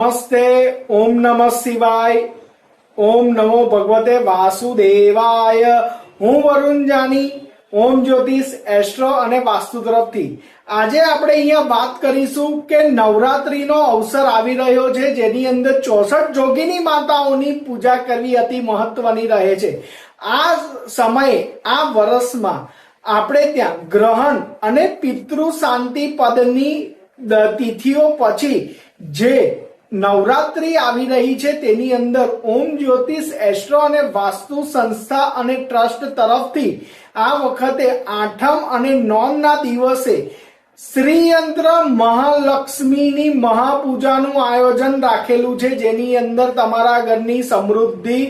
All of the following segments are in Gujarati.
નમસ્તે ઓમ નમઃ શિવાય ઓમ નમો ભગવતે વાસુદેવાય હું વરુણ જાની, ઓમ જ્યોતિષ, એસ્ટ્રો અને વાસ્તુ તરફથી. આજે આપણે અહીંયા વાત કરીશું કે નવરાત્રીનો અવસર આવી રહ્યો છે, જેની અંદર ચોસઠ જોગીની માતાઓની પૂજા કરવી અતિ મહત્વની રહે છે. આ સમયે, આ વર્ષમાં આપણે ત્યાં ગ્રહણ અને પિતૃ શાંતિ પદની તિથિઓ પછી જે નવરાત્રી આવી રહી છે તેની અંદર ઓમ જ્યોતિષ, એસ્ટ્રો અને વાસ્તુ સંસ્થા અને ટ્રસ્ટ તરફથી આ વખતે આઠમ અને નોમના દિવસે શ્રીયંત્ર મહાલક્ષ્મીની મહાપૂજાનું આયોજન રાખેલું છે, જેની અંદર તમારા ઘરની સમૃદ્ધિ,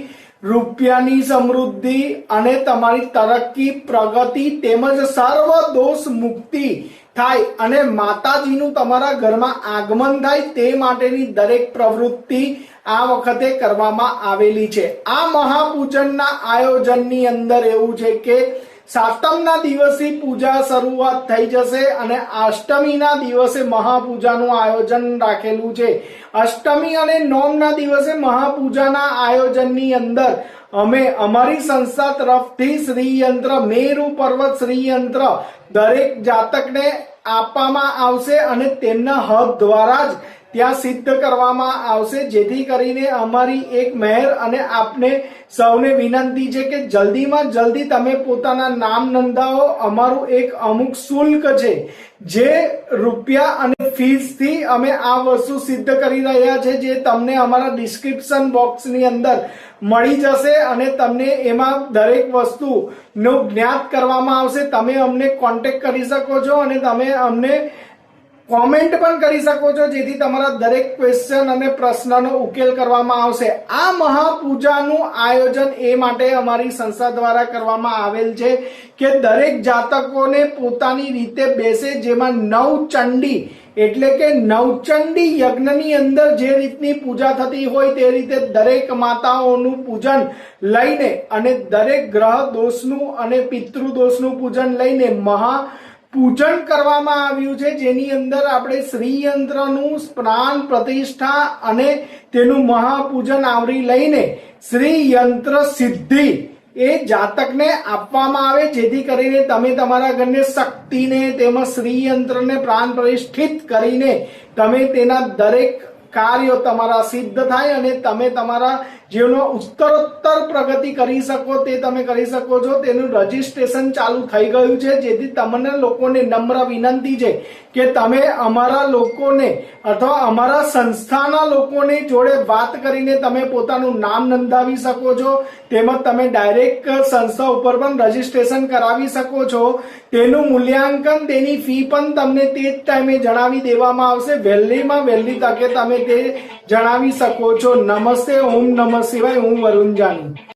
રૂપિયાની સમૃદ્ધિ અને તમારી તરક્કી, પ્રગતિ તેમજ સર્વ દોષ મુક્તિ થાય અને માતાજીનું તમારા ઘરમાં આગમન થાય તે માટેની દરેક પ્રવૃત્તિ આ વખતે કરવામાં આવેલી છે. આ મહાપૂજનના આયોજનની અંદર એવું છે કે સાતમના દિવસે પૂજા શરૂઆત થઈ જશે અને અષ્ટમીના દિવસે મહાપૂજાનું આયોજન રાખેલું છે. અષ્ટમી અને નોમના દિવસે મહાપૂજાના આયોજનની અંદર અમે અમારી સંસ્થા તરફથી શ્રીયંત્ર, મેરુ પર્વત શ્રીયંત્ર દરેક જાતકને આપવામાં આવશે અને તેમના હક દ્વારા જ ત્યાં સિદ્ધ કરવામાં આવશે, જેથી કરીને અમારી એક મહેર અને આપને સૌને વિનંતી છે કે જલ્દીમાં જલ્દી તમે પોતાના નામ નોંધાવો. અમારું એક અમુક શુલ્ક છે, જે રૂપિયા અને ફીસથી અમે આ વસ્તુ સિદ્ધ કરી રહ્યા છે, જે તમને અમારા ડિસ્ક્રિપ્શન બોક્સની અંદર મળી જશે અને તમને એમાં દરેક વસ્તુનું જ્ઞાત કરવામાં આવશે. તમે અમને કોન્ટેક્ટ કરી શકો છો અને તમે અમને કોમેન્ટ પણ કરી શકો છો, જેથી તમારા દરેક ક્વેશ્ચન અને પ્રશ્નનો ઉકેલ કરવામાં આવશે. આ મહાપૂજાનું આયોજન એ માટે અમારી સંસ્થા દ્વારા કરવામાં આવેલ છે કે દરેક જાતકોને પોતાની રીતે બેસે, જેમાં નવ ચંડી એટલે કે નવચંડી યજ્ઞની અંદર જે રીતની પૂજા થતી હોય તે રીતે દરેક માતાઓનું પૂજન લઈને અને દરેક ગ્રહ દોષનું અને પિતૃ દોષનું પૂજન લઈને મહા પૂજન કરવામાં આવ્યું છે, જેની અંદર આપણે શ્રીયંત્રનું સ્નાન, પ્રતિષ્ઠા અને તેનું મહાપૂજન આવરી લઈને શ્રીયંત્ર સિદ્ધિ એ જાતકને આપવામાં આવે, જેથી કરીને તમે તમારા ઘરને શક્તિને તેમજ શ્રીયંત્રને પ્રાણ પ્રતિષ્ઠિત કરીને તમે તેના દરેક કાર્યો તમારા સિદ્ધ થાય અને તમે તમારા જીવનો ઉત્તરોત્તર પ્રગતિ કરી શકો તે તમે કરી શકો છો. તેનું રજીસ્ટ્રેશન ચાલુ થઈ ગયું છે. જેથી તમને લોકોને નમ્ર વિનંતી છે કે તમે અમારા લોકોને અથવા અમારા સંસ્થાના લોકોને જોડે વાત કરીને તમે પોતાનું નામ નોંધાવી શકો છો. તેમજ તમે ડાયરેક્ટ સંસ્થા ઉપર પણ રજીસ્ટ્રેશન કરાવી શકો છો. તેનું મૂલ્યાંકન, તેની ફી પણ તમને તે જ ટાઈમે જણાવી દેવામાં આવશે. વહેલીમાં વહેલી તકે તમે તે જણાવી શકો છો. નમસ્તે, ઓમ નમઃ શિવાય હું વરુણ જાની